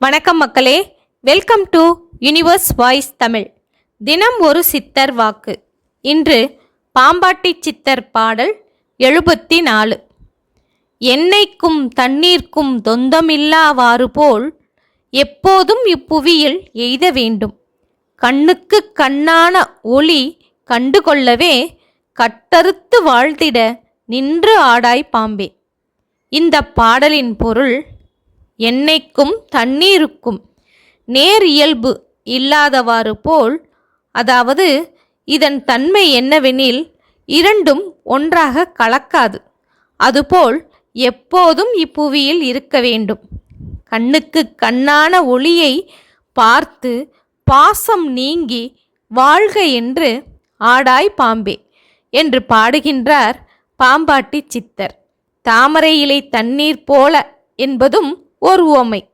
வணக்கம் மக்களே. Welcome to universe voice Tamil தினம் ஒரு சித்தர் வாக்கு. இன்று பாம்பாட்டி சித்தர் பாடல் எழுபத்தி நாலு எண்ணெய்க்கும் தண்ணீர்க்கும் தொந்தமில்லாவாறு போல் எப்போதும் இப்புவியில் எய்த வேண்டும். கண்ணுக்கு கண்ணான ஒளி கண்டுகொள்ளவே கட்டறுத்து வாழ்த்திட நின்று ஆடாய் பாம்பே இந்த பாடலின் பொருள் எண்ணெய்க்கும் தண்ணீருக்கும் நேர் இயல்பு இல்லாதவாறு போல் அதாவது இதன் தன்மை என்னவெனில் இரண்டும் ஒன்றாக கலக்காது. அதுபோல் எப்போதும் இப்புவியில் இருக்க வேண்டும். கண்ணுக்கு கண்ணான ஒளியை பார்த்து பாசம் நீங்கி வாழ்க என்று ஆடாய் பாம்பே என்று பாடுகின்றார் பாம்பாட்டி சித்தர். தாமரை இலை தண்ணீர் போல என்பதும் ஒரு உவமை.